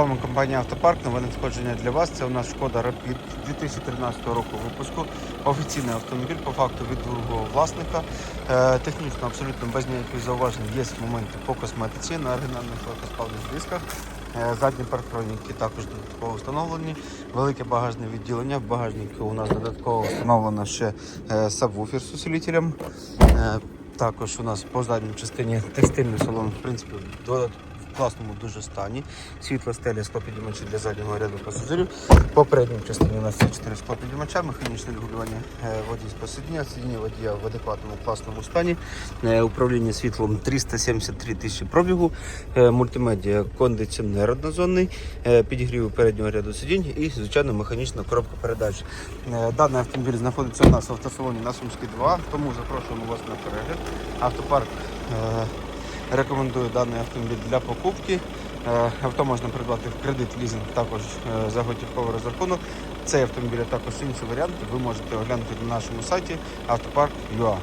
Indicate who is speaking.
Speaker 1: вами компанія Автопарк. Нове надходження для вас. Це у нас Шкода Rapid 2013 року випуску. Офіційний автомобіль по факту від другого власника. Е, технічно абсолютно без ніяких зауважень є моменти по косметиці на оригінальних легкоспавних дисках. Е, Задні парктроніки також додатково встановлені. Велике багажне відділення. В багажнику у нас додатково встановлено ще е, сабвуфер з усилителем. Також у нас по задній частині текстильний салон, в принципі, в додат- в класному дуже стані. Світло стеля склопідіймачі для заднього ряду пасажирів. По передній частині у нас є 4 склопідіймача, механічне регулювання е, водійського сидіння, сидіння водія в адекватному класному стані. Е, Управління світлом 373 тисячі пробігу, е, мультимедіа кондиціонер однозонний, підігрів переднього ряду сидінь і, звичайно, механічна коробка передач. Даний автомобіль знаходиться у нас в автосалоні на Сумській 2, тому запрошуємо вас на перегляд. Автопарк рекомендую даний автомобіль для покупки. Е, Авто можна придбати в кредит, лізинг, також е, за готівковий розрахунок. Цей автомобіль, а також інші варіанти ви можете оглянути на нашому сайті автопарк.ua.